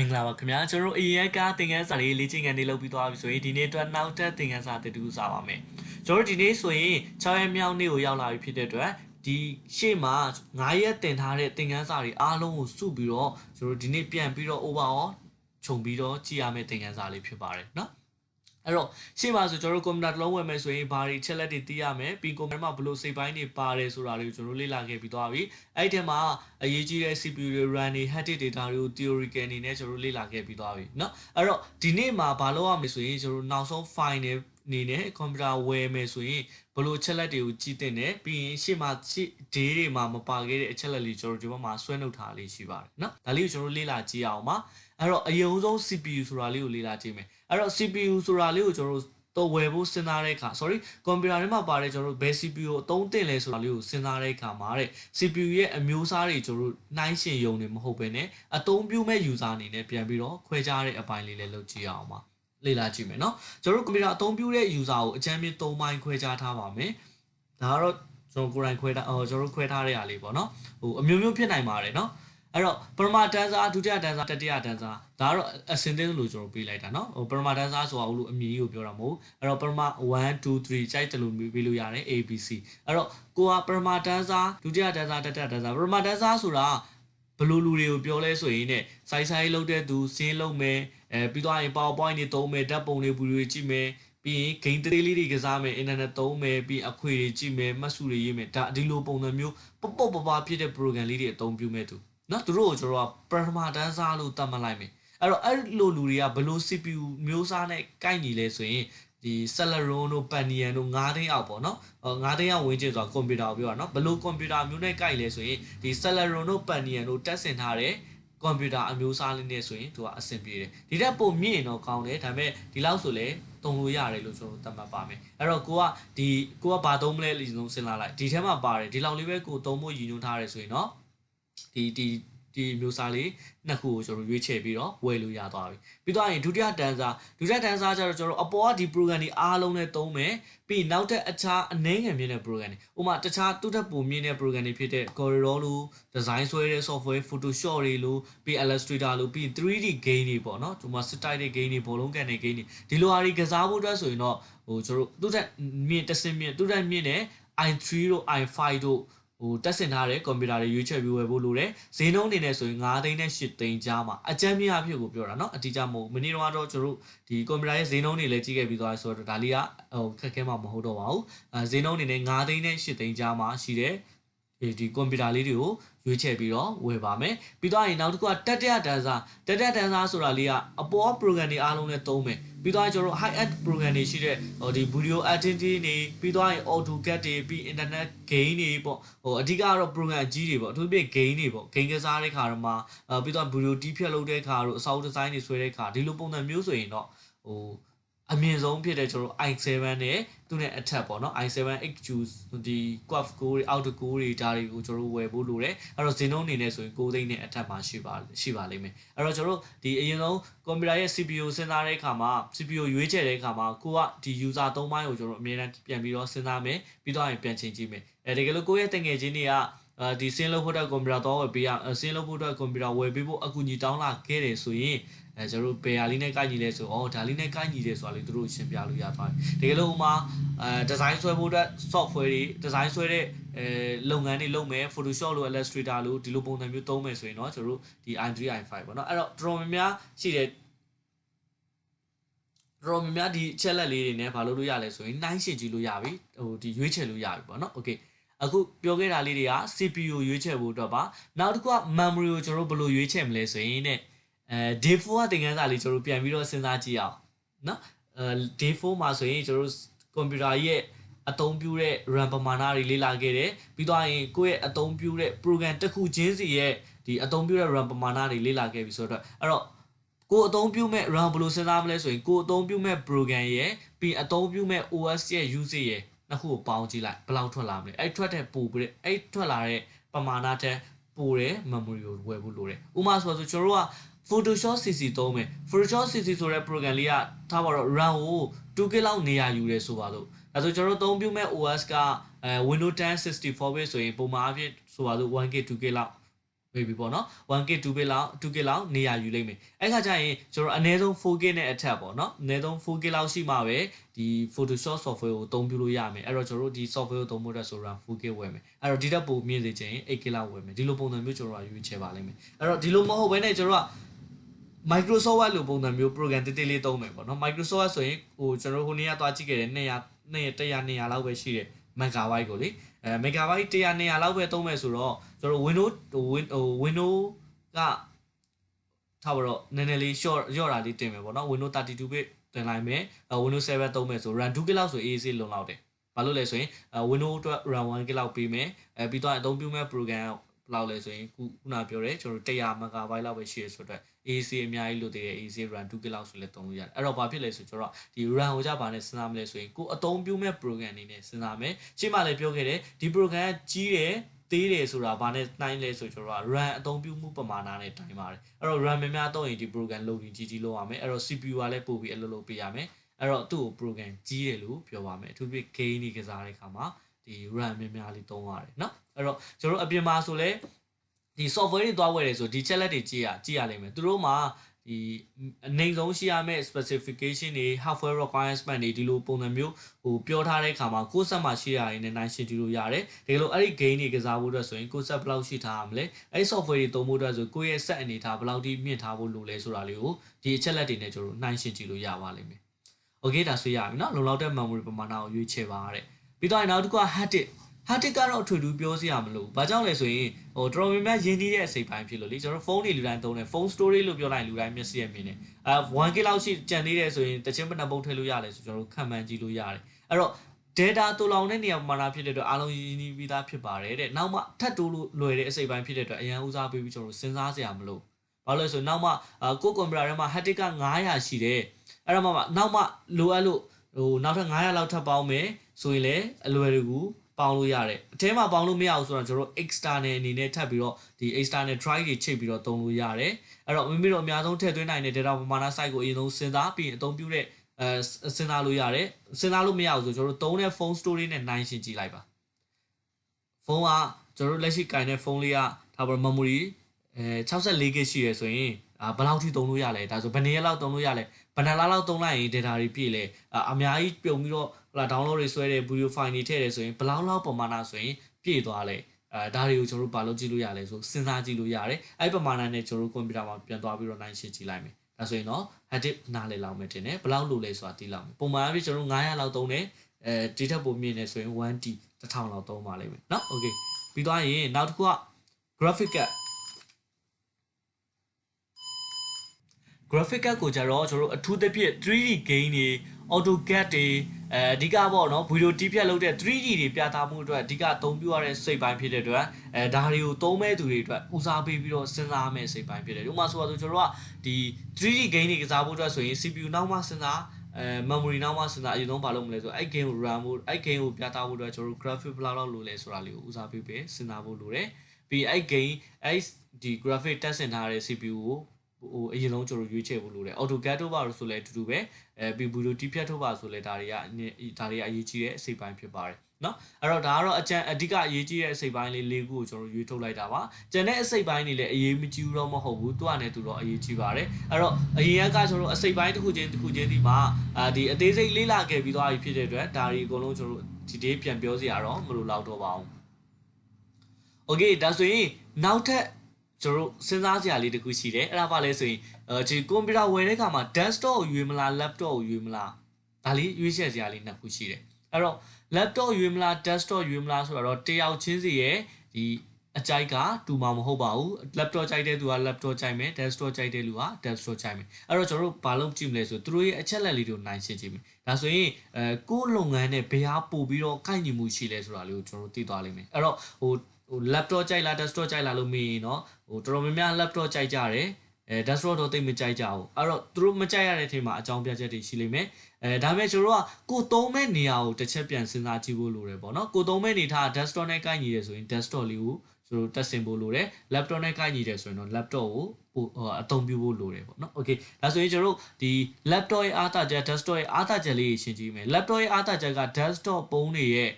မင်္ဂလာပါခင်ဗျာကျွန်တော်တို့အရင်ကသင်ခန်းစာလေးလေ့ကျင့်ခန်းလေးလုပ်ပြီးသွားပြီဆိုရင်ဒီနေ့အတွက်နောက်ထပ်သင်ခန်းစာတစ်ခုစာပါမယ်ကျွန်တော်တို့ဒီနေ့ဆိုရင်6ရက်မြောက်နေ့ကိုရောက်လာပြီဖြစ်တဲ့အတွက်ဒီရှေ့မှာ9ရက်တင်ထားတဲ့သင်ခန်းစာတွေအားလုံးကိုစုပြီးတော့ကျွန်တော်တို့ဒီနေ့ပြန်ပြီးတော့ overall ခြုံပြီးတော့ကြည့်ရမယ့်သင်ခန်းစာလေးဖြစ်ပါတယ်เนาะ အဲ့တော့ရှေ့မှာဆိုကျွန်တော်တို့ကွန်ပျူတာတစ်လုံးဝယ်မယ်ဆိုရင်ဘာတွေချက်လက်တွေသိရမယ်ပြီးကွန်ပျူတာမှာဘယ်လိုစိတ်ပိုင်းတွေပါတယ်ဆိုတာတွေကိုကျွန်တော်တို့လေ့လာခဲ့ပြီးသွားပြီအဲ့ဒီထဲမှာအရေးကြီးတဲ့ CPU တွေ RAM တွေ hard disk data တွေကို theoretical အနေနဲ့ကျွန်တော်တို့လေ့လာခဲ့ပြီးသွားပြီเนาะအဲ့တော့ဒီနေ့မှာဘာလုပ်ရမလဲဆိုရင်ကျွန်တော်တို့နောက်ဆုံး file တွေ အနေနဲ့ကွန်ပျူတာဝယ်မယ်ဆိုရင်ဘလို့အချက်လက်တွေကိုကြည့်တင်တယ်ပြီးရင်ရှေ့မှာရှေ့ day တွေမှာမပါခဲ့တဲ့အချက်လက်လေးကျွန်တော်ဒီဘက်မှာဆွဲနှုတ်ထားလေးရှိပါတယ်နော်ဒါလေးကိုကျွန်တော်လေ့လာကြည့်အောင်ပါအဲ့တော့အရင်ဆုံး CPU ဆိုတာလေးကိုလေ့လာကြည့်မယ်အဲ့တော့ CPU ဆိုတာလေးကိုကျွန်တော်တော့ဝယ်ဖို့စဉ်းစားတဲ့အခါ sorry ကွန်ပျူတာထဲမှာပါတဲ့ကျွန်တော်တို့ဘယ် CPU ကိုအသုံးတင်လဲဆိုတာလေးကိုစဉ်းစားတဲ့အခါမှာတဲ့ CPU ရဲ့အမျိုးအစားတွေကျွန်တော်တို့နှိုင်းရှင်ယုံနေမဟုတ်ဘဲနဲ့အသုံးပြုမဲ့ user အနေနဲ့ပြန်ပြီးတော့ခွဲခြားတဲ့အပိုင်းလေးလည်းလုပ်ကြည့်ရအောင်ပါ လေ့လာကြည့်မယ်เนาะကျွန်တော်တို့ကွန်ပျူတာအသုံးပြုတဲ့ user ကိုအကြမ်းဖျင်း၃ပိုင်းခွဲခြားထားပါမယ်ဒါကတော့ကျွန်တော်ကိုယ်တိုင်ခွဲထားအော်ကျွန်တော်တို့ခွဲထားတဲ့အားလေးပေါ့เนาะဟိုအမျိုးမျိုးဖြစ်နိုင်ပါတယ်เนาะအဲ့တော့ပရမတန်စာဒုတိယတန်စာတတိယတန်စာဒါကတော့အစင်သင်းလို့ကျွန်တော်ပေးလိုက်တာเนาะဟိုပရမတန်စာဆိုတာဟိုလိုအမည်ကြီးကိုပြောတာမဟုတ်အဲ့တော့ပရမ1 2 3ကြိုက်တယ်လို့ပေးလို့ရတယ် ABC အဲ့တော့ကိုကပရမတန်စာဒုတိယတန်စာတတိယတန်စာပရမတန်စာဆိုတာဘလို့လူတွေကိုပြောလဲဆိုရင်ねစိုက်ဆိုင်လုပ်တဲ့သူစင်းလုပ်မယ် အဲပြီးသွားရင် PowerPoint တွေသုံးမယ်ဓာတ်ပုံတွေဗီဒီယိုတွေကြည့်မယ်ပြီးရင် game သေးလေးတွေကစားမယ်အင်တာနက်သုံးမယ်ပြီးအခွေတွေကြည့်မယ်မှတ်စုတွေရေးမယ်ဒါဒီလိုပုံစံမျိုးပုတ်ပုတ်ပပဖြစ်တဲ့ program လေးတွေအသုံးပြုမဲ့သူနော်သူတို့ကိုကျွန်တော်ကပထမတန်းစားလို့သတ်မှတ်လိုက်မယ်အဲ့တော့အဲ့လိုလူတွေကဘလို့ CPU မျိုးစားနဲ့ကိုက်ညီလဲဆိုရင်ဒီ Celeron တို့ Pentium တို့9သိန်းအောက်ပေါ့နော်9သိန်းအောက်ဝင်ကျင်ဆိုတာကွန်ပျူတာကိုပြောတာနော်ဘလို့ကွန်ပျူတာမျိုးနဲ့ကိုက်လဲဆိုရင်ဒီ Celeron တို့ Pentium တို့တက်ဆင်ထားတဲ့ ကွန်ပျူတာအမျိုးအစားလေးနဲ့ဆိုရင်သူကအဆင်ပြေတယ်ဒီတက်ပုံမြင့်ရင်တော့ကောင်းတယ်ဒါပေမဲ့ဒီလောက်ဆိုလည်းတုံလို့ရတယ်လို့ကျွန်တော်သတ်မှတ်ပါမယ်အဲ့တော့ကိုကဒီကိုကဘာသုံးမလဲလို့ကျွန်တော်စဉ်းစားလိုက်ဒီထဲမှာပါတယ်ဒီလောက်လေးပဲကိုသုံးဖို့ရည်ညွှန်းထားတယ်ဆိုရင်တော့ဒီဒီ ဒီမျိုးစားလေးနှစ်ခုကိုကျွန်တော်ရွေးချယ်ပြီးတော့ဝယ်လို့ရသွားပြီပြီးတော့ရင်ဒုတိယတန်းစားဒုတိယတန်းစားကျတော့ကျွန်တော်အပေါ်ကဒီ program တွေအားလုံးနဲ့သုံးမယ်ပြီးနောက်ထပ်အခြားအနှဲငယ်မြင့်တဲ့ program တွေဥပမာတခြားတူတက်ပုံမြင့်တဲ့ program တွေဖြစ်တဲ့ Corel လို့ design ဆွဲတဲ့ software Photoshop တွေလို့ပြီး Illustrator လို့ပြီး 3D game တွေပေါ့နော်ဒီမှာ style တဲ့ game တွေဘောလုံးကန်တဲ့ game တွေဒီလိုအားတွေကစားဖို့အတွက်ဆိုရင်တော့ဟိုကျွန်တော်တူတက်မြင့်တဆင့်မြင့်တူတက်မြင့်တဲ့ i3 တို့ i5 တို့ ဟိုတက်ဆင်ထားတဲ့ကွန်ပျူတာတွေရွေးချယ်ပြီးဝယ်ဖို့လိုတယ်ဈေးနှုန်းအနေနဲ့ဆိုရင်9သိန်းနဲ့10သိန်းကြားမှာအကြမ်းမြင့်အဖြစ်ကိုပြောတာเนาะအတိအကျမဟုတ်မနေ့တော့ကျွန်တော်တို့ဒီကွန်ပျူတာရဲ့ဈေးနှုန်းတွေလည်းကြည့်ခဲ့ပြီးသွားဆိုတော့ဒါလေးကဟိုခက်ခဲမှာမဟုတ်တော့ပါဘူးအဲဈေးနှုန်းအနေနဲ့9သိန်းနဲ့10သိန်းကြားမှာရှိတဲ့ ဒီကွန်ပျူတာလေးတွေကိုရွေးချယ်ပြီးတော့ဝယ်ပါမယ်ပြီးတော့ရင်နောက်တစ်ခုကတတရတန်းစားတတရတန်းစားဆိုတာလေးကအပေါ် program တွေအားလုံးနဲ့သုံးမယ်ပြီးတော့ကျွန်တော် high end program တွေရှိတဲ့ဟိုဒီ video editing တွေပြီးတော့ရင် AutoCAD တွေပြီး internet game တွေပေါ့ဟိုအဓိကတော့ program အကြီးတွေပေါ့အထူးသဖြင့် game တွေပေါ့ game ကစားတဲ့ခါတော့မှပြီးတော့ video တီးဖြတ်လုပ်တဲ့ခါတို့အစော design တွေဆွဲတဲ့ခါဒီလိုပုံစံမျိုးဆိုရင်တော့ဟို အမြင့်ဆုံးဖြစ်တဲ့ကျွန်တော် i7 နဲ့သူနဲ့အထက်ပေါ့နော် i7 8 juice ဒီ quad core တွေ outer core တွေဒါတွေကိုကျွန်တော်ဝယ်ဖို့လိုတယ်အဲ့တော့ဇင်းနှုန်းအနေနဲ့ဆိုရင်6သိန်းနဲ့အထက်မှာရှိပါရှိပါလိမ့်မယ်အဲ့တော့ကျွန်တော်ဒီအရင်ဆုံးကွန်ပျူတာရဲ့ CPU စဉ်းစားတဲ့အခါမှာ CPU ရွေးချယ်တဲ့အခါမှာကိုကဒီ user 3ပိုင်းကိုကျွန်တော်အမြဲတမ်းပြန်ပြီးတော့စဉ်းစားမယ်ပြီးတော့ရင်ပြန်ချိန်ကြည့်မယ်အဲတကယ်လို့ကိုယ့်ရဲ့တငယ်ချင်းတွေကအဲ ဒီဆင်းလုပ်ဖို့အတွက်ကွန်ပျူတာတော့ဝယ်ပေးရဆင်းလုပ်ဖို့အတွက်ကွန်ပျူတာဝယ်ပေးဖို့အကူအညီတောင်းလာခဲ့တယ်ဆိုရင်အဲကျွန်တော်တို့ဘယ်ဟာလေးနဲ့ကိုက်ညီလဲဆိုတော့ဒါလေးနဲ့ကိုက်ညီတယ်ဆိုတာလေးတို့ရှင်းပြလို့ရပါတယ်တကယ်လို့ဥမာအဲဒီဇိုင်းဆွဲဖို့အတွက် software တွေဒီဇိုင်းဆွဲတဲ့အဲလုပ်ငန်းတွေလုပ်မယ် Photoshop လို့ Illustrator လို့ဒီလိုပုံစံမျိုးသုံးမယ်ဆိုရင်တော့ကျွန်တော်တို့ဒီ i3 i5 ပေါ့နော်အဲ့တော့တော်တော်များများရှိတယ်တော်များများဒီ challenge လေးတွေနဲ့ဘာလုပ်လို့ရလဲဆိုရင်နိုင်ရှင်ကြည့်လို့ရပြီဟိုဒီရွေးချယ်လို့ရပြီပေါ့နော် okay အခုပြောခဲ့တာလေးတွေက CPU ရွေးချယ်ဖို့အတွက်ပါနောက်တစ်ခုက memory ကိုကျွန်တော်တို့ဘယ်လိုရွေးချယ်မလဲဆိုရင်တဲ့အဲ day 4ကသင်ခန်းစာလေးကျွန်တော်တို့ပြန်ပြီးတော့စဉ်းစားကြည့်အောင်နော်အဲ day 4မှာဆိုရင်ကျွန်တော်တို့ကွန်ပျူတာရဲ့အသုံးပြုတဲ့ RAM ပမာဏတွေလေ့လာခဲ့တယ်ပြီးတော့ရင်ကိုယ့်ရဲ့အသုံးပြုတဲ့ program တစ်ခုချင်းစီရဲ့ဒီအသုံးပြုတဲ့ RAM ပမာဏတွေလေ့လာခဲ့ပြီဆိုတော့အဲ့တော့ကိုအသုံးပြုမဲ့ RAM ဘယ်လိုစဉ်းစားမလဲဆိုရင်ကိုအသုံးပြုမဲ့ program ရဲ့ပြီးအသုံးပြုမဲ့ OS ရဲ့ user ရဲ့ နှစ်ခုကိုပေါင်းကြည့်လိုက်ဘယ်လောက်ထွက်လာမလဲအဲ့ထွက်တဲ့ပို့ပြီးအဲ့ထွက်လာတဲ့ပမာဏတဲ့ပို့တဲ့ memory ကိုဝယ်ဖို့လိုတယ်ဥပမာဆိုတော့ကျွန်တော်တို့က Photoshop CC သုံးမယ် Photoshop CC ဆိုတဲ့ program လေးကထားပါတော့ RAM ကို 2GB လောက်နေရာယူတယ်ဆိုပါလို့အဲဆိုကျွန်တော်တို့အသုံးပြုမဲ့ OS ကအဲ Windows 10 64 bit ဆိုရင်ပုံမှန်အဖြစ်ဆိုပါလို့ 1GB 2GB လောက် maybe ပေါ့နော် 1k 2k လောက် 2k လောက်နေရာယူလိမ့်မယ်အဲ့ခါကျရင်ကျွန်တော်အနည်းဆုံး 4k နဲ့အထက်ပေါ့နော်အနည်းဆုံး 4k လောက်ရှိမှပဲဒီ Photoshop software ကိုအသုံးပြုလို့ရမယ်အဲ့တော့ကျွန်တော်တို့ဒီ software ကိုသုံးဖို့အတွက်ဆိုတော့ 4k ဝယ်မယ်အဲ့တော့ဒီတက်ပိုမြင့်စေချင်ရင် 8k လောက်ဝယ်မယ်ဒီလိုပုံစံမျိုးကျွန်တော်ကရွေးချယ်ပါလိမ့်မယ်အဲ့တော့ဒီလိုမဟုတ်ဘဲနဲ့ကျွန်တော်က Microsoft Word လိုပုံစံမျိုး program တိတိလေးသုံးမယ်ပေါ့နော် Microsoft Word ဆိုရင်ဟိုကျွန်တော်ဟိုနေ့ကသွားကြည့်ခဲ့တယ်200 200 100 200လောက်ပဲရှိတယ် megabyte ကိုလေအဲ megabyte 100 200လောက်ပဲသုံးမယ်ဆိုတော့ကျွန်တော် Windows ဟို Windows ကထားပါတော့နည်းနည်းလေး short ရော့တာလေးတင်မယ်ပေါ့နော် Windows 32 bit တင်လိုက်မယ် Windows 7သုံးမယ်ဆို RAM 2GB လောက်ဆို easy လုံလောက်တယ်ဘာလို့လဲဆိုရင် Windows အတွက် RAM 1GB လောက်ပေးမယ်အဲပြီးတော့အသုံးပြုမဲ့ program လောက်လဲဆိုရင်ခုခုနပြောတယ်ကျွန်တော်100 MB လောက်ပဲရှိရဆိုတော့ AC အများကြီးလို့တည်တယ် AC RAM 2GB လောက်ဆိုလဲသုံးလို့ရတယ်အဲ့တော့ဘာဖြစ်လဲဆိုကျွန်တော်ဒီ RAM ကိုကြပါနဲ့စဉ်းစားမလဲဆိုရင်ကိုအသုံးပြုမဲ့ program အနေနဲ့စဉ်းစားမယ်ရှင်းမလည်းပြောခဲ့တယ်ဒီ program ကြီးတယ်သေးတယ်ဆိုတာဘာနဲ့နှိုင်းလဲဆိုကျွန်တော်က RAM အသုံးပြုမှုပမာဏနဲ့တိုင်းပါတယ်အဲ့တော့ RAM များများသုံးရင်ဒီ program loading ကြီးကြီးလုပ်ရမယ်အဲ့တော့ CPU ကလည်းပို့ပြီးအလုပ်လုပ်ပေးရမယ်အဲ့တော့သူ့ကို program ကြီးတယ်လို့ပြောပါမယ်အထူးသဖြင့် game ကြီးကစားတဲ့အခါမှာဒီ RAM များများလေးသုံးရတယ်เนาะအဲ့တော့ကျွန်တော်အပြင်မှာဆိုလဲ ဒီ software တွေသွားဝယ်တယ်ဆိုဒီ check လက်တွေကြည့်ရကြည့်ရလိမ့်မယ်သူတို့မှာဒီအနေဆုံးရှိရမယ့် specification တွေ hardware requirement တွေဒီလိုပုံစံမျိုးဟိုပြောထားတဲ့အခါမှာကိုယ်ဆက်မှာရှိရရင်လည်းနိုင်ရှင်းကြည့်လို့ရတယ်ဒီလိုအဲ့ဒီ gain တွေကစားဖို့အတွက်ဆိုရင်ကိုယ်ဆက်ဘယ်လောက်ရှိထားရမလဲအဲ့ဒီ software တွေသုံးဖို့အတွက်ဆိုကိုယ့်ရဲ့ set အနေထားဘယ်လောက်ထိမြင့်ထားဖို့လိုလဲဆိုတာလေးကိုဒီအချက်လက်တွေနဲ့ကျွန်တော်နိုင်ရှင်းကြည့်လို့ရပါလိမ့်မယ် okay ဒါဆိုရပြီเนาะလုံလောက်တဲ့ memory ပမာဏကိုရွေးချယ်ပါတဲ့ပြီးတော့နောက်တစ်ခုက hard disk hard disk ကတော့အထွေထူးပြောစရာမလိုဘူး။ဘာကြောင့်လဲဆိုရင်ဟိုတော်တော်များများရင်းနှီးတဲ့အစိပ်ပိုင်းဖြစ်လို့လေကျွန်တော်ဖုန်းတွေလူတိုင်းသုံးတယ်ဖုန်း storage လို့ပြောလိုက်လူတိုင်းမျက်စိရမြင်တယ်။အဲ 1K လောက်ရှိကြံသေးတယ်ဆိုရင်တချင်းပနပုံထည့်လို့ရတယ်ဆိုကျွန်တော်ခံမှန်းကြည့်လို့ရတယ်။အဲ့တော့ data တူလောင်တဲ့နေရာမှာဖြစ်တဲ့အတွက်အားလုံးရင်းနှီးပြီးသားဖြစ်ပါတယ်တဲ့။နောက်မှထပ်တိုးလို့လွယ်တဲ့အစိပ်ပိုင်းဖြစ်တဲ့အတွက်အရန်ဦးစားပေးပြီးကျွန်တော်စဉ်းစားစရာမလို။ဘာလို့လဲဆိုနောက်မှကိုကွန်ပျူတာထဲမှာ hard disk က900ရှိတယ်။အဲ့တော့မှနောက်မှလိုအပ်လို့ဟိုနောက်ထပ်900လောက်ထပ်ပေါင်းမယ်ဆိုရင်လည်းအလွယ်တကူ ပေါင်းလို့ရတယ်အထဲမှာပေါင်းလို့မရအောင်ဆိုတော့ကျွန်တော်တို့ external အနေနဲ့ထပ်ပြီးတော့ဒီ external drive တွေချိန်ပြီးတော့သုံးလို့ရတယ်အဲ့တော့မိမိတို့အများဆုံးထည့်သွင်းနိုင်တဲ့ data ပမာဏ site ကိုအရင်ဆုံးစဉ်းစားပြီးရင်အသုံးပြုတဲ့အဲစဉ်းစားလို့ရတယ်စဉ်းစားလို့မရအောင်ဆိုကျွန်တော်တို့သုံးတဲ့ phone story နဲ့နိုင်ရှင်းကြည့်လိုက်ပါဖုန်းကကျွန်တော်တို့လက်ရှိကင်တဲ့ဖုန်းလေးကဒါပေါ် memory အဲ 64GB ရှိရဆိုရင်အာဘယ်လောက်ထိသုံးလို့ရလဲဒါဆိုဘယ်နှစ်ရက်လောက်သုံးလို့ရလဲဘယ်နှလားလောက်သုံးလိုက်ရင် data တွေပြည့်လဲအများကြီးပြုံပြီးတော့ ဟလာ download တွေဆွဲတဲ့ video file တွေထည့်တယ်ဆိုရင်ဘယ်လောက်လောက်ပမာဏဆိုရင်ပြည့်သွားလဲအဲဒါတွေကိုကျွန်တော်တို့ဘာလို့ကြည့်လို့ရလဲဆိုစဉ်းစားကြည့်လို့ရတယ်အဲ့ပမာဏနဲ့ကျွန်တော်တို့ computer မှာပြန်သွားပြီးတော့နိုင်ရှင်းကြည့်လိုက်မယ်ဒါဆိုရင်တော့ edit နားလည်လောက်မယ်တင်တယ်ဘယ်လောက်လိုလဲဆိုတာသိလောက်မယ်ပုံမှန်အဖြစ်ကျွန်တော်တို့900လောက်သုံးတယ်အဲဒီထက်ပိုမြင့်နေဆိုရင် 1T 1000လောက်သုံးပါလိမ့်မယ်เนาะ okay ပြီးသွားရင်နောက်တစ်ခုက graphic card graphic card ကိုကြတော့ကျွန်တော်တို့အထူးသဖြင့် 3D game တွေ AutoCAD တွေအဲအဓိကပေါ့နော်ဗီဒီယိုတီးဖြတ်လုပ်တဲ့ 3D တွေပြသမှုအတွက်အဓိကအသုံးပြုရတဲ့စိတ်ပိုင်းဖြစ်တဲ့အတွက်အဲဒါတွေကိုသုံးမဲ့သူတွေအတွက်ဦးစားပေးပြီးတော့စဉ်းစားမဲ့စိတ်ပိုင်းဖြစ်တယ်ဥပမာဆိုတော့ကျွန်တော်တို့ကဒီ 3D game တွေကစားဖို့အတွက်ဆိုရင် CPU နောက်မှစဉ်းစားအဲ memory နောက်မှစဉ်းစားအရင်ဆုံးဘာလုပ်မလဲဆိုအဲ့ game ကို run ဖို့အဲ့ game ကိုပြသဖို့အတွက်ကျွန်တော်တို့ graphic ဘယ်လောက်လောက်လိုလဲဆိုတာလေးကိုဦးစားပေးပြီးစဉ်းစားဖို့လိုတယ်ပြီးအဲ့ game အဲ့ဒီ graphic တက်ဆင်ထားတဲ့ CPU ကို ဟိုအရင်ဆုံးကျွန်တော်ရွေးချယ်ဖို့လိုတယ် AutoCAD တို့ပါလို့ဆိုလဲအတူတူပဲအဲ PBD တို့တီးဖြတ်ထုတ်ပါဆိုလဲဒါတွေကဒါတွေကအရေးကြီးတဲ့အစိပ်ပိုင်းဖြစ်ပါတယ်နော်အဲ့တော့ဒါကတော့အကျန်အဓိကအရေးကြီးတဲ့အစိပ်ပိုင်းလေး၄ခုကိုကျွန်တော်ရွေးထုတ်လိုက်တာပါကျန်တဲ့အစိပ်ပိုင်းတွေလည်းအရေးမကြီးဘူးတော့မဟုတ်ဘူးသူကလည်းသူတော့အရေးကြီးပါတယ်အဲ့တော့အရင်ကကျွန်တော်အစိပ်ပိုင်းတစ်ခုချင်းတစ်ခုချင်းဒီမှာအာဒီအသေးစိတ်လေ့လာခဲ့ပြီးသွားပြီဖြစ်တဲ့အတွက်ဒါတွေအကုန်လုံးကျွန်တော်ဒီဒေးပြန်ပြောစရာတော့မလိုတော့တော့ပါဘူး Okay ဒါဆိုရင်နောက်ထပ် ကျွန်တော်စဉ်းစားစရာလေးတခုရှိတယ်အဲ့ဒါပါလဲဆိုရင်အဲဒီကွန်ပျူတာဝယ်တဲ့အခါမှာ desktop ကိုရွေးမလား laptop ကိုရွေးမလားဒါလေးရွေးချယ်စရာလေးနှစ်ခုရှိတယ်အဲ့တော့ laptop ရွေးမလား desktop ရွေးမလားဆိုတော့တယောက်ချင်းစီရဲ့ဒီအကြိုက်ကတူမှာမဟုတ်ပါဘူး laptop ကြိုက်တဲ့သူက laptop ကြိုက်မယ် desktop ကြိုက်တဲ့လူက desktop ကြိုက်မယ်အဲ့တော့ကျွန်တော်တို့ဘာလုပ်ကြည့်မလဲဆိုသူတို့ရဲ့အချက်လက်လေးတွေကိုနိုင်ရှင်းကြည့်မယ်ဒါဆိုရင်အဲကိုယ်လုပ်ငန်းနဲ့ဘယ်ဟာပို့ပြီးတော့ကိုက်ညီမှုရှိလဲဆိုတာလေးကိုကျွန်တော်တို့သိသွားလိမ့်မယ်အဲ့တော့ဟိုဟို laptop ကြိုက်လား desktop ကြိုက်လားလို့မေးရင်တော့ ဟိုတော်တော်များများ laptop ကြိုက်ကြတယ်အဲ desktop တော့တိတ်မကြိုက်ကြဘူးအဲ့တော့သူတို့မကြိုက်ရတဲ့ထင်မှာအကြောင်းပြချက်တွေရှိလိမ့်မယ်အဲဒါပေမဲ့ကျွန်တော်တို့ကကိုသုံးမဲ့နေရာကိုတစ်ချက်ပြန်စဉ်းစားကြည့်ဖို့လိုတယ်ပေါ့နော်ကိုသုံးမဲ့နေထား desktop နဲ့ကိုက်ညီတယ်ဆိုရင် desktop လေးကိုကျွန်တော်တက်ဆင်ဖို့လိုတယ် laptop နဲ့ကိုက်ညီတယ်ဆိုရင်တော့ laptop ကိုပိုအသုံးပြုဖို့လိုတယ်ပေါ့နော် okay ဒါဆိုရင်ကျွန်တော်တို့ဒီ laptop ရဲ့အားသာချက် desktop ရဲ့အားသာချက်လေးရှင်းကြည့်မယ် laptop ရဲ့အားသာချက်က desktop ပုံးတွေရဲ့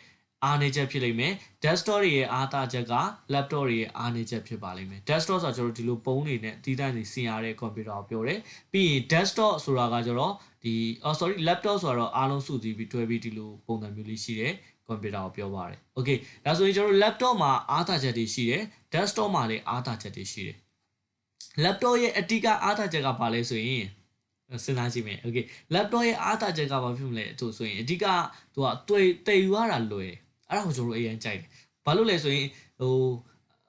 အားနည်းချက်ဖြစ်လိမ့်မယ် desktop တွေရဲ့အားသာချက်က laptop တွေရဲ့အားနည်းချက်ဖြစ်ပါလိမ့်မယ် desktop ဆိုတော့ကျွန်တော်ဒီလိုပုံးနေနဲ့တည်တံ့နေဆင်ရတဲ့ computer ကိုပြောတယ်ပြီးရင် desktop ဆိုတာကကျတော့ဒီ oh sorry laptop ဆိုတော့အားလုံးစုစည်းပြီးတွဲပြီးဒီလိုပုံစံမျိုးလေးရှိတယ် computer ကိုပြောပါတယ် okay ဒါဆိုရင်ကျွန်တော် laptop မှာအားသာချက်တွေရှိတယ် desktop မှာလည်းအားသာချက်တွေရှိတယ် laptop ရဲ့အတိကအားသာချက်ကဘာလဲဆိုရင်စဉ်းစားကြည့်မယ် okay laptop ရဲ့အားသာချက်ကဘာဖြစ်မလဲသူဆိုရင်အဓိကသူကတွေ့တည်ယူရတာလွယ်တယ် အဲ့ဒါကိုကျွန်တော်တို့အရင်ကြိုက်တယ်ဘာလို့လဲဆိုရင်ဟို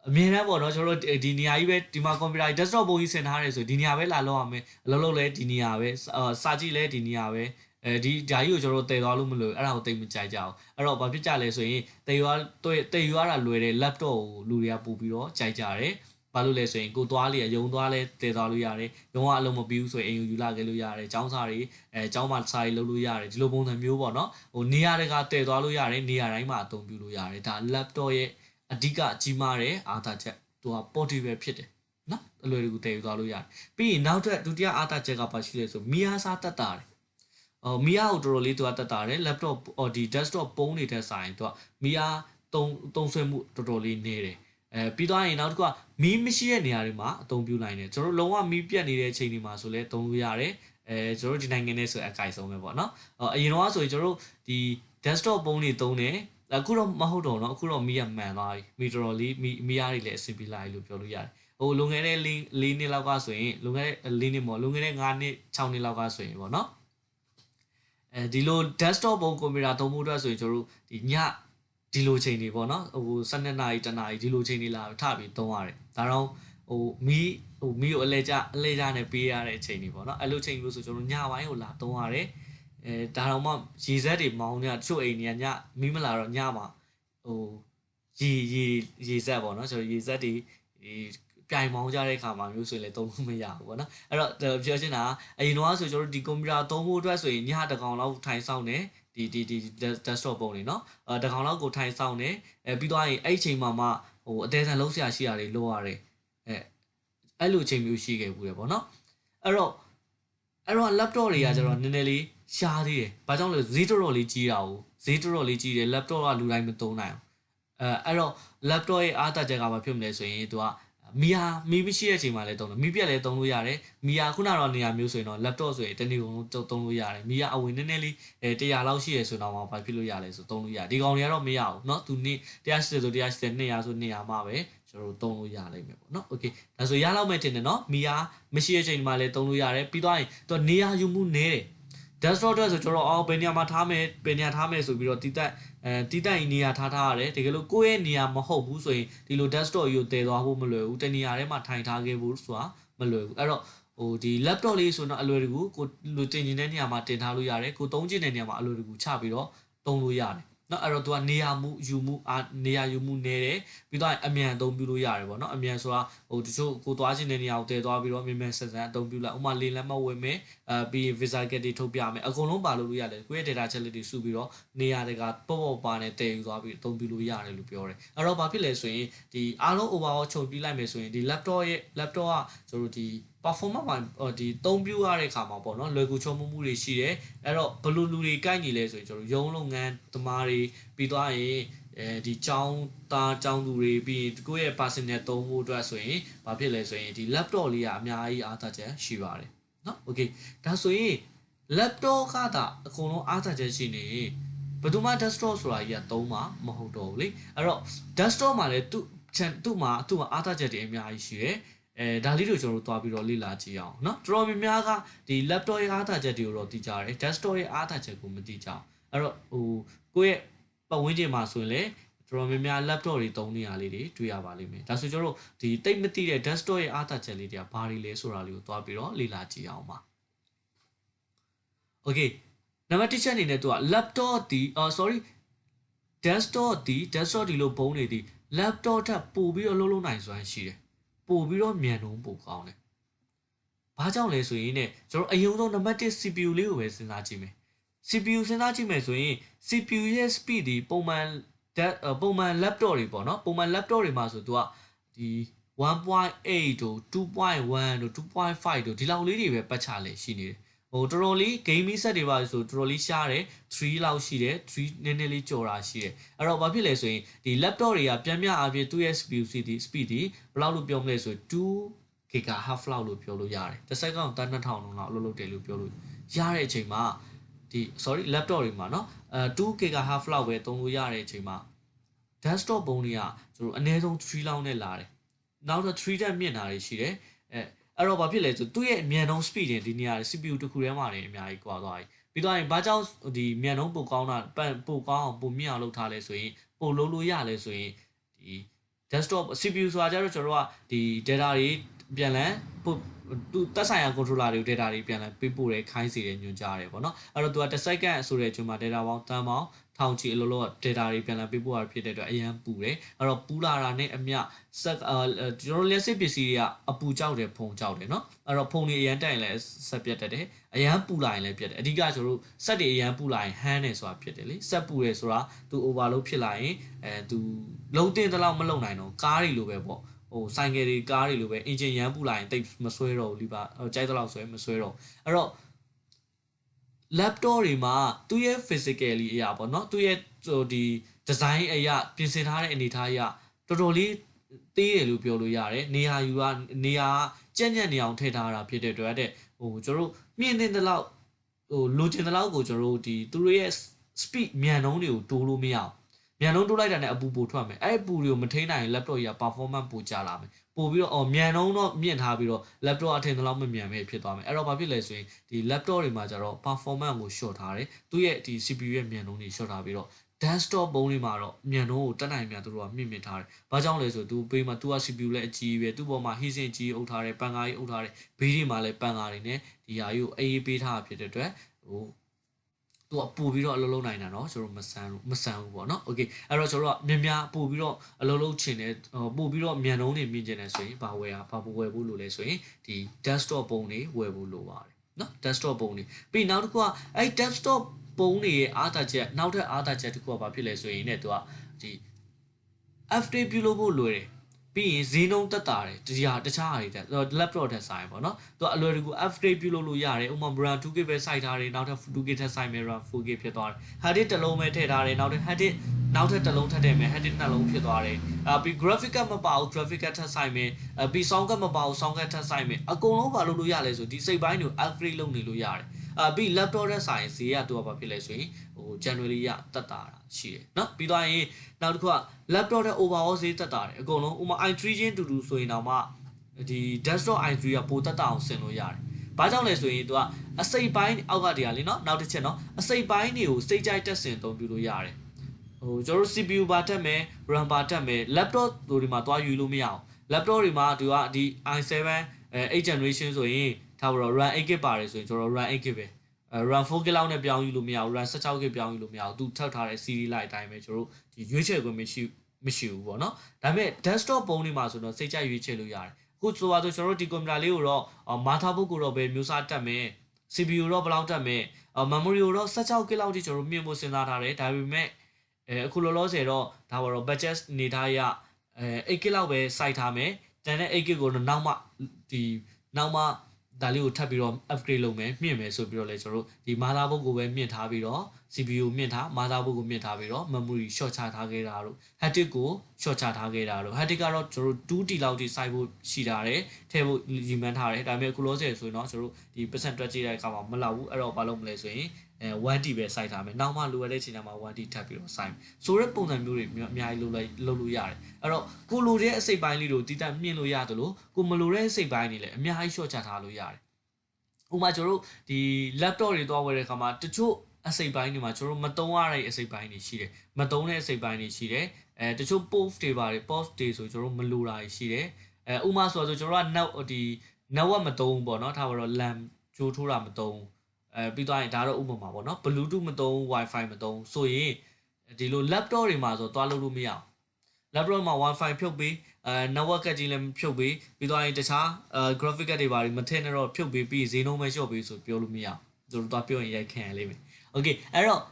အမြင်တမ်းပေါ့နော်ကျွန်တော်တို့ဒီနေရာကြီးပဲဒီမှာ computer desktop ပုံကြီးဆင်ထားရတယ်ဆိုဒီနေရာပဲလာလောက်ရမယ်အလုပ်လုပ်လဲဒီနေရာပဲစာကြည့်လဲဒီနေရာပဲအဲဒီဓာကြီးကိုကျွန်တော်တို့တည်သွားလို့မလို့အဲ့ဒါကိုတိတ်မကြိုက်ကြအောင်အဲ့တော့ဘာဖြစ်ကြလဲဆိုရင်တည်ရွာတည်ရွာတာလွယ်တဲ့ laptop ကိုလူတွေကပို့ပြီးတော့ကြိုက်ကြတယ် ဘာလို့လဲဆိုရင်ကိုသွားလေးရုံသွားလဲတည်သွားလို့ရတယ်ရုံကအလုံးမပြီးဘူးဆိုရင်အိမ်ယူယူလာခဲ့လို့ရတယ်ចောင်းစာတွေအဲចောင်းမှာစာတွေလုပ်လို့ရတယ်ဒီလိုပုံစံမျိုးပေါ့နော်ဟိုနေရာတကာတည်သွားလို့ရတယ်နေရာတိုင်းမှာအသုံးပြုလို့ရတယ်ဒါ laptop ရဲ့အဓိကကြီးမားတဲ့အားသာချက်သူက portable ဖြစ်တယ်နော်အလွယ်တကူတည်ယူသွားလို့ရတယ်ပြီးရင်နောက်ထပ်ဒုတိယအားသာချက်ကပါရှိလဲဆိုမီယာစာတက်တာတယ်အော်မီယာကိုတော်တော်လေးသူကတက်တာတယ် laptop အော်ဒီ desktop ပုံးနေတဲ့ဆိုင်သူကမီယာတုံးတုံးဆွဲမှုတော်တော်လေးနေတယ် အဲပြီးသွားရင်နောက်တစ်ခုကမီးမရှိတဲ့နေရာတွေမှာအသုံးပြုနိုင်တယ်ကျွန်တော်လုံးဝမီးပြတ်နေတဲ့အချိန်တွေမှာဆိုလဲသုံးလို့ရတယ်အဲကျွန်တော်ဒီနိုင်ငံနဲ့ဆိုအကိုက်ဆုံးပဲပေါ့နော်အရင်တော့ဆိုရင်ကျွန်တော်ဒီ desktop ပုံးတွေသုံးတယ်အခုတော့မဟုတ်တော့เนาะအခုတော့မီးရမှန်သွားပြီမီတော်လေးမီမီးရတွေလည်းအဆင်ပြေလာပြီလို့ပြောလို့ရတယ်ဟိုလွန်ခဲ့တဲ့၄နှစ်လောက်ကဆိုရင်လွန်ခဲ့တဲ့၄နှစ်ပေါ့လွန်ခဲ့တဲ့၅နှစ်6နှစ်လောက်ကဆိုရင်ပေါ့နော်အဲဒီလို desktop ပုံကွန်ပျူတာသုံးဖို့အတွက်ဆိုရင်ကျွန်တော်တို့ဒီည ဒီလိုချိန်တွေပေါ့နော်ဟို12နာရီတနာရီဒီလိုချိန်တွေလာထပြီးသုံးရတယ်ဒါတော့ဟိုမီးဟိုမီးကိုအလဲကျအလဲကျနဲ့ပေးရတဲ့အချိန်တွေပေါ့နော်အဲ့လိုချိန်မျိုးဆိုကျွန်တော်ညပိုင်းကိုလာသုံးရတယ်အဲဒါတော့မှရေစက်တွေမောင်းနေတချို့အိမ်တွေကညမီးမလာတော့ညမှာဟိုရေရေရေစက်ပေါ့နော်ကျွန်တော်ရေစက်တွေဒီပြိုင်မောင်းကြတဲ့ခါမှာမျိုးဆိုရင်လည်းသုံးလို့မရဘူးပေါ့နော်အဲ့တော့ပြောချင်တာအရင်တော့ဆိုကျွန်တော်ဒီကွန်ပျူတာသုံးဖို့အတွက်ဆိုရင်ညတကောင်လောက်ထိုင်ဆောင်နေ ဒီဒီဒီ desktop ပုံတွေเนาะအဲတကောင်လောက်ကိုထိုင်ဆောင်နေအဲပြီးသွားရင်အဲ့ဒီချိန်မှာမှဟိုအသေးစံလုံးဆရာရှိရတယ်လိုရတယ်အဲအဲ့လိုချိန်မျိုးရှိခဲ့ဘူးလေပေါ့နော်အဲ့တော့အဲ့တော့ laptop တွေကကျတော့နည်းနည်းလေးရှားသေးတယ်။ဘာကြောင့်လဲဈေးတော်တော်လေးကြီးတာကိုဈေးတော်တော်လေးကြီးတယ် laptop ကလူတိုင်းမသုံးနိုင်ဘူး။အဲအဲ့တော့ laptop ရဲ့အားသာချက်ကဘာဖြစ်မလဲဆိုရင်သူက မီယာမီမရှိတဲ့အချိန်မှာလည်းသုံးတယ်မီပြက်လည်းသုံးလို့ရတယ်မီယာခုနကတော့နေရာမျိုးဆိုရင်တော့ laptop ဆိုရင်တနေ့ကုန်သုံးလို့ရတယ်မီယာအဝင်နည်းနည်းလေးအဲ100လောက်ရှိရဆိုတော့မှဘာဖြစ်လို့ရလဲဆိုသုံးလို့ရဒီကောင်တွေကတော့မရဘူးเนาะသူနေ့180ဆို180 200ဆို200မှပဲကျွန်တော်တို့သုံးလို့ရလိမ့်မယ်ပေါ့เนาะโอเคဒါဆိုရလောက်မဲ့တင်တယ်เนาะမီယာမရှိတဲ့အချိန်မှာလည်းသုံးလို့ရတယ်ပြီးသွားရင်သူနေရာယူမှုနည်းတယ် desktop အတွက်ဆိုကျွန်တော်အော်ဘယ်နေရာမှာထားမယ်ဘယ်နေရာထားမယ်ဆိုပြီးတော့တီးတက်အဲတီးတက်နေရာထားထားရတယ်တကယ်လို့ကိုယ့်ရဲ့နေရာမဟုတ်ဘူးဆိုရင်ဒီလို desktop ကြီးကိုတည်သွားဖို့မလွယ်ဘူးတနေရာထဲမှာထိုင်ထားခဲ့ဖို့ဆိုတာမလွယ်ဘူးအဲ့တော့ဟိုဒီ laptop လေးဆိုတော့အလွယ်တကူကိုလိုတင်ကျင်တဲ့နေရာမှာတင်ထားလို့ရတယ်ကိုသုံးကျင်တဲ့နေရာမှာအလွယ်တကူချပြီးတော့သုံးလို့ရတယ် နော်အဲ့တော့သူကနေရာမှုယူမှုအာနေရာယူမှုနေတယ်ပြီးတော့အမြန်အသုံးပြုလို့ရတယ်ပေါ့နော်အမြန်ဆိုတာဟိုတချို့ကိုသွားခြင်းတဲ့နေရာကိုတည်သွားပြီးတော့မြန်မြန်ဆက်ဆက်အသုံးပြုလိုက်ဥမာလေလမ်းမဝင်မယ်အဲပြီး visa get တွေထုတ်ပြမယ်အကုန်လုံးပါလို့လို့ရတယ်ကိုယ့်ရဲ့ data ချက်လက်တွေစုပြီးတော့နေရာတွေကပေါ့ပေါ့ပါနဲ့တည်ယူသွားပြီးအသုံးပြုလို့ရတယ်လို့ပြောတယ်အဲ့တော့ဘာဖြစ်လဲဆိုရင်ဒီအားလုံး overall ချုပ်ပြီးလိုက်မယ်ဆိုရင်ဒီ laptop ရဲ့ laptop ကကျွန်တော်ဒီ performance မှာဒီသုံးပြရတဲ့ခါမှာပေါ့နော်လွယ်ကူချောမှုမှုတွေရှိတယ်အဲ့တော့ဘလို့လူတွေကိုက်ညီလဲဆိုရင်ကျွန်တော်ရုံးလုပ်ငန်းသမားတွေပြီးသွားရင်အဲဒီចောင်းသားចောင်းသူတွေပြီးကိုယ့်ရဲ့ personal သုံးဖို့အတွက်ဆိုရင်ဘာဖြစ်လဲဆိုရင်ဒီ laptop လေးကအများကြီးအားသာချက်ရှိပါတယ်နော် okay ဒါဆိုရင် laptop ကသာအကုန်လုံးအားသာချက်ရှိနေဘယ်သူမှ desktop ဆိုတာကြီးကသုံးမှာမဟုတ်တော့ဘူးလေအဲ့တော့ desktop မှာလည်းသူ့သူ့မှာသူ့မှာအားသာချက်တွေအများကြီးရှိတယ် အဲဒါလေးတို့ကျွန်တော်တို့သွားပြီးတော့လေ့လာကြည့်အောင်เนาะတော်တော်များများကဒီ laptop ရဲ့အားသာချက်တွေကိုတော့သိကြတယ် desktop ရဲ့အားသာချက်ကိုမသိကြအောင်အဲ့တော့ဟိုကိုယ့်ရဲ့ပတ်ဝန်းကျင်မှာဆိုရင်လည်းတော်တော်များများ laptop တွေသုံးနေရလေးတွေတွေ့ရပါလိမ့်မယ်ဒါဆိုကျွန်တော်တို့ဒီတိတ်မသိတဲ့ desktop ရဲ့အားသာချက်လေးတွေကဘာတွေလဲဆိုတာလေးကိုသွားပြီးတော့လေ့လာကြည့်အောင်ပါ okay နံပါတ်1ချက်အနေနဲ့သူက laptop ဒီအော် sorry desktop ဒီ desktop ဒီလိုပုံနေသည် laptop ထပ်ပို့ပြီးတော့လုံးလုံးနိုင်စွမ်းရှိတယ် ပို့ပြီးတော့မြန်နှုံးပို့ကောင်းတယ်။ဘာကြောင့်လဲဆိုရင်ねကျွန်တော်အရင်ဆုံးနံပါတ်1 CPU လေးကိုပဲစဉ်းစားကြည့်မယ်။ CPU စဉ်းစားကြည့်မယ်ဆိုရင် CPU ရဲ့ speed ဒီပုံမှန်ပုံမှန် laptop တွေပေါ့နော်ပုံမှန် laptop တွေမှာဆိုသူကဒီ1.8တို့2.1တို့2.5တို့ဒီလောက်လေးတွေပဲပတ်ချလေရှိနေတယ်။ ဟ ဟိုတော်တော်လေး gaming set တွေပါဆိုတော်တော်လေးရှားတယ်3လောက်ရှိတယ်3နည်းနည်းလေးကြော်တာရှိတယ်အဲ့တော့ဘာဖြစ်လဲဆိုရင်ဒီ laptop တွေကပြန်ပြအပြင်သူ့ရဲ့ speed speed speed ဒီဘယ်လောက်လို့ပြောမလဲဆို2 gigahertz လောက်လို့ပြောလို့ရတယ်တစ်စက္ကန့်တန်း2000လုံးလောက်အလုပ်လုပ်တယ်လို့ပြောလို့ရတဲ့အချိန်မှာဒီ sorry laptop တွေမှာเนาะအဲ2 gigahertz လောက်ပဲသုံးလို့ရတဲ့အချိန်မှာ desktop ပုံတွေကကျွန်တော်အနည်းဆုံး3လောက်နဲ့လာတယ်နောက်တော့3တက်မြင့်တာတွေရှိတယ်အဲ အဲ့တော့ဘာဖြစ်လဲဆိုသူ့ရဲ့မြန်နှုန်း speed တွေဒီနေရာ CPU တစ်ခုထဲမှာနေအများကြီးကွာသွားပြီပြီးတော့ရင်ဘာကြောင့်ဒီမြန်နှုန်းပိုကောင်းတာပိုကောင်းအောင်ပိုမြင့်အောင်လုပ်ထားလဲဆိုရင်ပိုလုံးလို့ရလဲဆိုရင်ဒီ desktop CPU ဆိုတာကြတော့ကျွန်တော်တို့ကဒီ data တွေ ပြန်လည်ပို့သူတက်ဆိုင်ရာ controller တွေ data တွေပြန်လည်ပေးပို့ရဲခိုင်းစီတယ်ညွှန်ကြားတယ်ပေါ့နော်အဲ့တော့သူကတစ်စက္ကန့်ဆိုတဲ့အချိန်မှာ data ပေါင်းတန်းပေါင်းထောင်ချီအလိုလို data တွေပြန်လည်ပေးပို့ရဖြစ်တဲ့အတွက်အရန်ပူတယ်အဲ့တော့ပူလာတာနဲ့အမျှစက်အာကျွန်တော်လက်စစ်ပစ္စည်းတွေကအပူကြောက်တယ်ဖုံကြောက်တယ်နော်အဲ့တော့ဖုံတွေအရန်တိုင်လဲဆက်ပြတ်တတ်တယ်အရန်ပူလာရင်လည်းပြတ်တယ်အဓိကကျွန်တော်တို့စက်တွေအရန်ပူလာရင်ဟန်းတယ်ဆိုတာဖြစ်တယ်လေစက်ပူတယ်ဆိုတာသူ overload ဖြစ်လာရင်အဲသူလုံးတင်တလောက်မလုံနိုင်တော့ကားတွေလိုပဲပေါ့ ဟိုဆိုင်ကယ်တွေကားတွေလိုပဲအင်ဂျင်ရမ်းပူလာရင်တိတ်မဆွဲတော့ဘူးလीပါကြိုက်တဲ့လောက်ဆွဲမဆွဲတော့အဲ့တော့ laptop တွေမှာသူ့ရဲ့ physically အရာပေါ့နော်သူ့ရဲ့ဟိုဒီ design အရာပြင်ဆင်ထားတဲ့အနေအထားအရာတော်တော်လေးသေးတယ်လို့ပြောလို့ရတယ်နေရာယူကနေရာကြက်ညက်နေအောင်ထည့်ထားတာဖြစ်တဲ့အတွက်တဲ့ဟိုကျွန်တော်တို့မြင့်တဲ့လောက်ဟိုလိုချင်တဲ့လောက်ကိုကျွန်တော်တို့ဒီသူတို့ရဲ့ speed မြန်နှုန်းတွေကိုတိုးလို့မရအောင် မြန်နှုန်းတိုးလိုက်တာနဲ့အပူပိုထွက်မယ်အဲ့အပူတွေကိုမထိန်းနိုင်ရင် laptop ကြီးက performance ပိုကျလာမယ်ပို့ပြီးတော့အော်မြန်နှုန်းတော့မြင့်ထားပြီးတော့ laptop အထင်သလောက်မမြန်ပဲဖြစ်သွားမယ်အဲ့တော့ဘာဖြစ်လဲဆိုရင်ဒီ laptop တွေမှာကျတော့ performance ကို short ထားတယ်သူရဲ့ဒီ CPU ရဲ့မြန်နှုန်းတွေ short ထားပြီးတော့ desktop ပုံးတွေမှာတော့မြန်နှုန်းကိုတက်နိုင်မြန်သူတို့ကမြင့်မြင့်ထားတယ်။ဘာကြောင့်လဲဆိုတော့သူပေးမှာ तू က CPU လည်းအကြီးပဲသူ့ပေါ်မှာ heatsink ကြီးအုပ်ထားတယ်ပန်ကားကြီးအုပ်ထားတယ်ဘေးတွေမှာလည်းပန်ကားတွေနဲ့ဒီဟာကြီးကိုအေးအေးပေးထားတာဖြစ်တဲ့အတွက်ဟို သူကပို့ပြီးတော့အလုပ်လုပ်နိုင်တာเนาะကျွန်တော်မဆန်းမဆန်းဘူးပေါ့เนาะโอเคအဲ့တော့ကျွန်တော်ကမြင်များပို့ပြီးတော့အလုပ်လုပ်ချင်တယ်ပို့ပြီးတော့မြန်နှုန်းတွေမြင့်ချင်တယ်ဆိုရင်ဘာဝယ်ဟာဘာဝယ်ဖို့လိုလဲဆိုရင်ဒီ desktop ပုံတွေဝယ်ဖို့လိုပါတယ်เนาะ desktop ပုံတွေပြီးနောက်တစ်ခုကအဲ့ desktop ပုံတွေရဲ့အားသာချက်နောက်ထပ်အားသာချက်တစ်ခုကဘာဖြစ်လဲဆိုရင်ねသူကဒီ update ပြုလုပ်ဖို့လွယ်တယ် ပြီးရင်ဈေးနှုန်းတက်တာတယ်တရားတခြားဟာတွေတက် laptop ထက်ဆိုင်ပေါ့နော်သူကအလွယ်တကူ upgrade ပြုလုပ်လို့ရတယ်ဥပမာ brand 2K ပဲစိုက်ထားတယ်နောက်ထပ် 2K ထက်ဆိုင်မယ် RAM 4K ဖြစ်သွားတယ် hard disk တစ်လုံးပဲထည့်ထားတယ်နောက်ထပ် hard disk နောက်ထပ်တစ်လုံးထပ်ထည့်မယ် hard disk နှလုံးဖြစ်သွားတယ်အာပြီး graphic card မပါဘူး graphic card ထပ်ဆိုင်မယ်အပြီး sound card မပါဘူး sound card ထပ်ဆိုင်မယ်အကုန်လုံးပါလို့လို့ရလဲဆိုဒီစိတ်ပိုင်းတွေကို upgrade လုပ်နေလို့ရတယ် အာပြီး laptop တဲ့ဆိုင်ဈေးကသူကဘာဖြစ်လဲဆိုရင်ဟို January ရတက်တာရှိတယ်เนาะပြီးသွားရင်နောက်တစ်ခုက laptop တဲ့ overall ဈေးတက်တာတယ်အကုန်လုံးဥမာ i3 ချင်းတူတူဆိုရင်တော့မှဒီ desktop i3 ကပိုတက်တာအောင်ဆင်လို့ရတယ်ဘာကြောင့်လဲဆိုရင်သူကအစိတ်ပိုင်းအောက်ကတည်းကလေเนาะနောက်တစ်ချက်เนาะအစိတ်ပိုင်းတွေကိုစိတ်ကြိုက်တက်ဆင်သုံးပြလို့ရတယ်ဟိုကျွန်တော်တို့ CPU ပါတက်မယ် RAM ပါတက်မယ် laptop တို့ဒီမှာသွားယူလို့မရအောင် laptop တွေမှာသူကဒီ i7 အဲ8 generation ဆိုရင် ထားပြီးတော့ RAM 8GB ပါတယ်ဆိုရင်ကျွန်တော် RAM 8GB ပဲ RAM 4GB လောက်နဲ့ပြောင်းယူလို့မရဘူး RAM 16GB ပြောင်းယူလို့မရဘူးသူထောက်ထားတဲ့ series လိုက်အတိုင်းပဲကျွန်တော်တို့ဒီရွေးချယ်ခွင့်မရှိမရှိဘူးပေါ့နော်ဒါပေမဲ့ desktop ပုံးတွေမှာဆိုတော့စိတ်ကြိုက်ရွေးချယ်လို့ရတယ်အခုဆိုပါဆိုကျွန်တော်တို့ဒီကွန်ပျူတာလေးကိုတော့မာထားဖို့ကိုတော့ပဲမျိုးစားတက်မယ် CPU တော့ဘယ်လောက်တက်မယ် memory ကိုတော့ 16GB လောက်ထိကျွန်တော်တို့မြင့်ဖို့စဉ်းစားထားတယ်ဒါပေမဲ့အဲအခုလောလောဆယ်တော့ဒါပါတော့ budget နေထားရအဲ 8GB လောက်ပဲစိုက်ထားမယ်တန်တဲ့ 8GB ကိုတော့နောက်မှဒီနောက်မှ ဒါလေးကိုထပ်ပြီးတော့ upgrade လုပ်မယ်မြင့်မယ်ဆိုပြီးတော့လဲကျွန်တော်တို့ဒီ motherboard ကိုပဲမြင့်ထားပြီးတော့ CPU မြင့်ထား motherboard ကိုမြင့်ထားပြီးတော့ memory short ချထားခဲ့တာတို့ hard disk ကို short ချထားခဲ့တာတို့ hard disk ကတော့ကျွန်တော်တို့ 2T လောက်ထိစိုက်ဖို့ရှိတာတယ်ထည့်ဖို့ရီမန်းထားတယ်ဒါပေမဲ့အခုလောဆယ်ဆိုရင်တော့ကျွန်တော်တို့ဒီ percent တွက်ကြည့်တဲ့အခါမှာမလောက်ဘူးအဲ့တော့ဘာလုပ်မလဲဆိုရင် အဲ 1D ပဲစိုက်ထားမယ်နောက်မှလိုရတဲ့ချိန်မှာ 1D ထပ်ပြီးတော့စိုက်မယ်ဆိုတဲ့ပုံစံမျိုးတွေအများကြီးလုပ်လိုက်လုပ်လို့ရတယ်အဲ့တော့ကိုလိုတဲ့အစိတ်ပိုင်းလေးတို့တည်တတ်မြင့်လို့ရတယ်လို့ကိုမလိုတဲ့အစိတ်ပိုင်းတွေလည်းအများကြီး short ချထားလို့ရတယ်ဥပမာကျွန်တော်တို့ဒီ laptop တွေသွားဝယ်တဲ့အခါမှာတချို့အစိတ်ပိုင်းတွေမှာကျွန်တော်တို့မတုံးရတဲ့အစိတ်ပိုင်းတွေရှိတယ်မတုံးတဲ့အစိတ်ပိုင်းတွေရှိတယ်အဲတချို့ post တွေပါတယ် post တွေဆိုကျွန်တော်တို့မလိုတာရှိတယ်အဲဥပမာဆိုတော့ကျွန်တော်တို့က now ဒီ network မတုံးဘူးပေါ့နော်ထားပါတော့ LAN ကြိုးထိုးတာမတုံး အဲပြီးသွားရင်ဒါတော့ဥပမာပေါ့နော် bluetooth မတုံး wifi မတုံးဆိုရင်ဒီလို laptop တွေမှာဆိုသွားလို့လို့မရအောင် laptop မှာ wifi ဖြုတ်ပြီးအဲ network ကကြီးလည်းဖြုတ်ပြီးပြီးသွားရင်တခြားအဲ graphic ကတွေပါမထည့်နဲ့တော့ဖြုတ်ပြီးပြီးဈေးနှုန်းပဲလျှော့ပြီးဆိုပြောလို့မရအောင်သူတို့သွားပြောရင်ရိုက်ခံရလိမ့်မယ် okay အဲ့တော့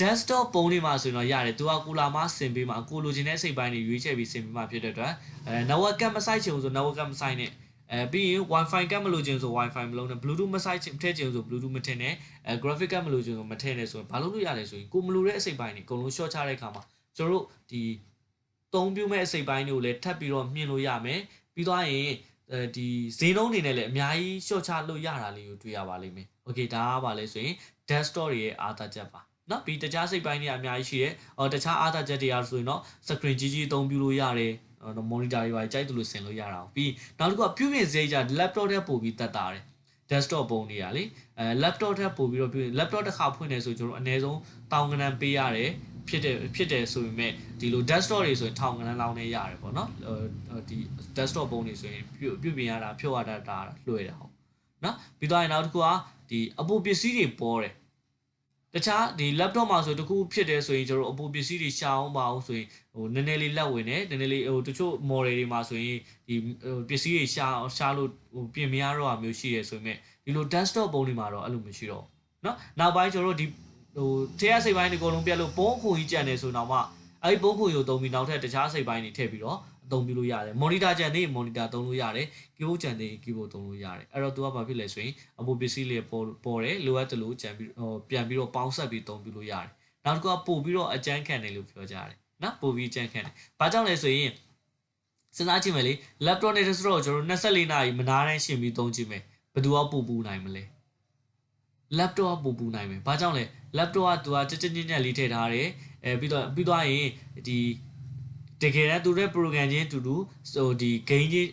desktop ပုံးတွေမှာဆိုရင်တော့ရတယ်သူကကူလာမဆင်ပေးမှာကိုလိုချင်တဲ့စိတ်ပိုင်းတွေရွေးချယ်ပြီးဆင်ပေးမှာဖြစ်တဲ့အတွက်အဲ network ကမဆိုင်ချင်ဘူးဆို network ကမဆိုင်နဲ့ အဲပြီးရင် wifi ကတ်မလို့ခြင်းဆို wifi မလုံးနဲ့ bluetooth မဆိုင်ခြင်းထည့်ခြင်းဆို bluetooth မထည့်နဲ့အဲ graphic ကတ်မလို့ခြင်းဆိုမထည့်နဲ့ဆိုရင်ဘာလို့လို့ရလဲဆိုရင်ကိုမလို့တဲ့အစိပ်ပိုင်းတွေအကုန်လုံး short ချတဲ့အခါမှာကျွန်တော်တို့ဒီသုံးပြမဲ့အစိပ်ပိုင်းတွေကိုလည်းထပ်ပြီးတော့မြင်လို့ရမယ်ပြီးသွားရင်အဲဒီဈေးနှုန်းတွေနဲ့လည်းအများကြီး short ချလို့ရတာလေးကိုတွေ့ရပါလိမ့်မယ်။ Okay ဒါကပါလဲဆိုရင် desktop တွေရဲ့အားသာချက်ပါ။နော်ပြီးတခြားစိတ်ပိုင်းတွေအများကြီးရှိတယ်။အော်တခြားအားသာချက်တွေအားဆိုရင်တော့ screen ကြီးကြီးအသုံးပြုလို့ရတယ်။ monitor တွေပါကြိုက်တယ်လို့ဆင်လို့ရတာ။ပြီးနောက်တစ်ခုကပြုပြင်စရိတ်ကြ laptop ထဲပို့ပြီးတက်တာတယ်။ desktop ပုံတွေကလေအဲ laptop ထက်ပို့ပြီးတော့ပြုပြင် laptop တစ်ခါဖွင့်နေဆိုကျွန်တော်အနည်းဆုံးတောင်းကနန်းပေးရတယ်ဖြစ်တယ်ဖြစ်တယ်ဆိုပေမဲ့ဒီလို desktop တွေဆိုရင်ထောင်ကနန်းလောင်းနေရတယ်ပေါ့နော်ဒီ desktop ပုံတွေဆိုရင်ပြုပြုပြင်ရတာဖြုတ်ရတာဒါလွယ်တာဟုတ်နော်ပြီးတော့နောက်တစ်ခုကဒီအပူပစ္စည်းတွေပေါ်တယ်တခြားဒီ laptop မှာဆိုတခုဖြစ်တယ်ဆိုရင်ကျွန်တော်အပူပစ္စည်းတွေရှာအောင်ပါအောင်ဆိုရင် ဟိုနည်းနည်းလေးလက်ဝင်တယ်နည်းနည်းလေးဟိုတချို့ model တွေမှာဆိုရင်ဒီပစ္စည်းတွေရှာရှာလို့ဟိုပြင်မရတော့အမျိုးရှိတယ်ဆိုပေမဲ့ဒီလို desktop ပုံတွေမှာတော့အဲ့လိုမရှိတော့เนาะနောက်ပိုင်းကျွန်တော်တို့ဒီဟိုထဲရစိတ်ပိုင်းတွေအကုန်လုံးပြတ်လို့ပုံးခုကြီးကြံနေဆိုတော့မှအဲ့ဒီပုံးခုကြီးကိုတုံးပြီးနောက်ထပ်တခြားစိတ်ပိုင်းတွေထည့်ပြီးတော့အသုံးပြုလို့ရတယ် monitor ကြံသေး monitor သုံးလို့ရတယ် keyboard ကြံသေး keyboard သုံးလို့ရတယ်အဲ့တော့သူကဘာဖြစ်လဲဆိုရင်အပေါ်ပစ္စည်းလေးပေါ်ပေါ်တယ်လိုအပ်တယ်လို့ကြံပြီးဟိုပြန်ပြီးတော့ပေါင်းဆက်ပြီးသုံးပြုလို့ရတယ်နောက်တစ်ခုကပို့ပြီးတော့အကြမ်းခံတယ်လို့ပြောကြတယ် နော်ပို့ပြီးအကြမ်းခံတယ်ဘာကြောင့်လဲဆိုရင်စဉ်းစားကြည့်မယ်လေ laptop နဲ့ desktop ကိုကျွန်တော်24နာရီမနာတိုင်းရှင်းပြီးသုံးကြည့်မယ်ဘယ်သူကပို့ပူနိုင်မလဲ laptop ကပို့ပူနိုင်မယ်ဘာကြောင့်လဲ laptop ကသူကကြက်ကြက်ညက်ညက်လေးထည့်ထားတယ်အဲပြီးတော့ပြီးသွားရင်ဒီတကယ်တမ်းသူတဲ့ program ချင်းတူတူဟိုဒီ gain ချင်း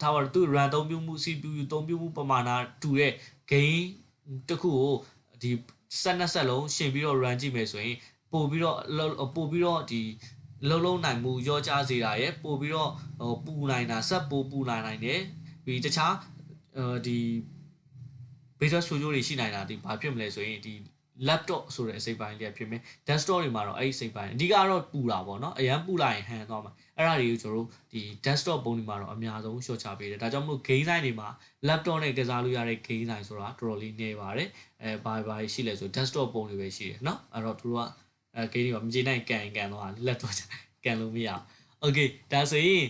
ထားပါတော့သူ run သုံးပြုမှု CPU သုံးပြုမှုပမာဏတူတဲ့ gain တစ်ခုကိုဒီဆက်နှစ်ဆက်လုံးရှင်းပြီးတော့ run ကြည့်မယ်ဆိုရင် ပို့ပြီးတော့ပို့ပြီးတော့ဒီလုံးလုံးနိုင်မှုရောကြစေတာရယ်ပို့ပြီးတော့ဟိုပူနိုင်တာဆက်ပို့ပူနိုင်နိုင်တယ်ပြီးတခြားဒီဘေးထွက်ဆိုးကျိုးတွေရှိနိုင်တာဒီဘာဖြစ်မလဲဆိုရင်ဒီ laptop ဆိုတဲ့အစိပ်ပိုင်းလေးဖြစ်မယ် desktop တွေမှာတော့အဲ့ဒီစိပ်ပိုင်းအဓိကတော့ပူတာပေါ့နော်အရန်ပူလိုက်ရင်ဟန်သွားမှာအဲ့ဒါတွေကိုကျွန်တော်တို့ဒီ desktop ပုံတွေမှာတော့အများဆုံး short ချပေးတယ်ဒါကြောင့်မလို့ game sign တွေမှာ laptop နဲ့ကစားလို့ရတဲ့ game sign ဆိုတာတော်တော်လေးနေပါတယ်အဲဘာဘာရှိလဲဆို desktop ပုံတွေပဲရှိတယ်နော်အဲ့တော့သူတို့က အဲ game တွေမှာမကြေနိုင်ကန်ကန်သွား laptop ကန်လို့မရအောင် okay ဒါဆိုရင်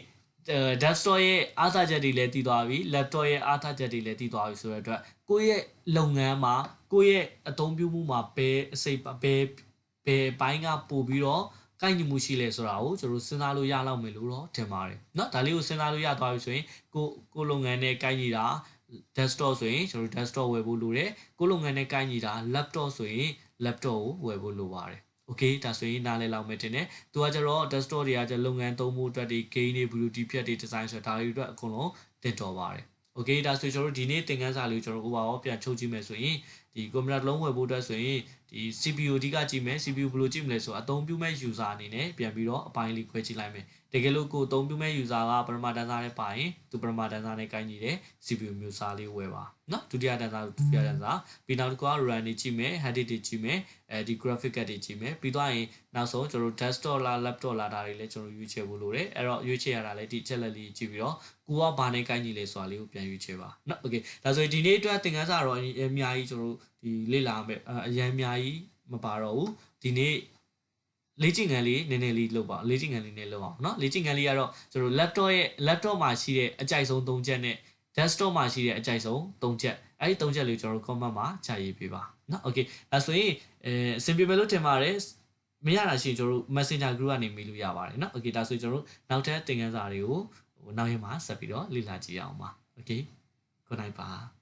desktop ရဲ့အားသာချက်တွေလည်းတည်သွားပြီ laptop ရဲ့အားသာချက်တွေလည်းတည်သွားပြီဆိုတဲ့အတွက်ကိုယ့်ရဲ့လုပ်ငန်းမှာကိုယ့်ရဲ့အသုံးပြုမှုမှာဘယ်အစိပ်ဘယ်ဘယ်ပိုင်းကပို့ပြီးတော့ကိုက်ညီမှုရှိလဲဆိုတာကိုကျွန်တော်စဉ်းစားလို့ရလောက်မယ်လို့တော့ထင်ပါတယ်เนาะဒါလေးကိုစဉ်းစားလို့ရသွားပြီဆိုရင်ကိုကိုလုပ်ငန်းနဲ့ကိုက်ညီတာ desktop ဆိုရင်ကျွန်တော် desktop ဝယ်ဖို့လိုတယ်ကိုလုပ်ငန်းနဲ့ကိုက်ညီတာ laptop ဆိုရင် laptop ကိုဝယ်ဖို့လိုပါတယ် โอเคဒါဆိုရင်နားလည်လောက်မယ်ထင်တယ်။သူကကျတော့ desktop တွေကကျလုပ်ငန်းသုံးဖို့အတွက်ဒီ game တွေ beauty ဖြတ်တွေ design ဆိုတာဒါတွေအတွက်အကုန်လုံးတင်တော်ပါတယ်။ okay ဒါဆိုကျွန်တော်တို့ဒီနေ့သင်ခန်းစာလေးကိုကျွန်တော် overall ပြန်ချုပ်ကြည့်မယ်ဆိုရင်ဒီ computer လုံးဝယ်ဖို့အတွက်ဆိုရင်ဒီ CPU အဓိကကြည့်မယ် CPU ဘယ်လိုကြည့်မလဲဆိုတော့အသုံးပြုမဲ့ user အနေနဲ့ပြန်ပြီးတော့အပိုင်းလေးခွဲကြည့်လိုက်မယ် တကယ်လို့ကိုအသုံးပြုမဲ့ user ကပရမတန်စာနဲ့ပါရင်သူပရမတန်စာနဲ့ကိုင်းကြည့်တယ် CPU မျိုးစားလေးဝယ်ပါနော်ဒုတိယတန်စာဒုတိယတန်စာပြီးနောက်တစ်ခုက RAM တွေကြည့်မယ် hard disk တွေကြည့်မယ်အဲဒီ graphic card တွေကြည့်မယ်ပြီးတော့ရင်နောက်ဆုံးကျွန်တော် desktop လား laptop လားဒါတွေလည်းကျွန်တော်ရွေးချယ်ဖို့လိုတယ်အဲ့တော့ရွေးချယ်ရတာလည်းဒီချက်လက်လေးကြည့်ပြီးတော့ကိုကဘာနဲ့ကိုင်းကြည့်လဲဆိုတာလေးကိုပြန်ရွေးချယ်ပါနော် okay ဒါဆိုရင်ဒီနေ့အတွက်သင်ခန်းစာတော့အများကြီးကျွန်တော်ဒီလေ့လာမယ်အရင်အများကြီးမပါတော့ဘူးဒီနေ့ လေ့ကျင့်ခန်းလေးနည်းနည်းလေးလုပ်ပါလေ့ကျင့်ခန်းလေးနည်းလုပ်အောင်เนาะလေ့ကျင့်ခန်းလေးကတော့ကျွန်တော် laptop ရဲ့ laptop မှာရှိတဲ့အကြိုက်ဆုံး၃ချက်နဲ့ desktop မှာရှိတဲ့အကြိုက်ဆုံး၃ချက်အဲ့ဒီ၃ချက်လေးကျွန်တော်တို့ comment မှာခြာရေးပေးပါเนาะ okay ဒါဆိုရင်အဲအဆင်ပြေမယ်လို့ထင်ပါတယ်မရတာရှိရင်ကျွန်တော်တို့ messenger group ကနေမေးလို့ရပါတယ်เนาะ okay ဒါဆိုကျွန်တော်တို့နောက်ထပ်သင်ခန်းစာတွေကိုဟိုနောက်ရက်မှာဆက်ပြီးတော့လေ့လာကြည့်အောင်ပါ okay good night ပါ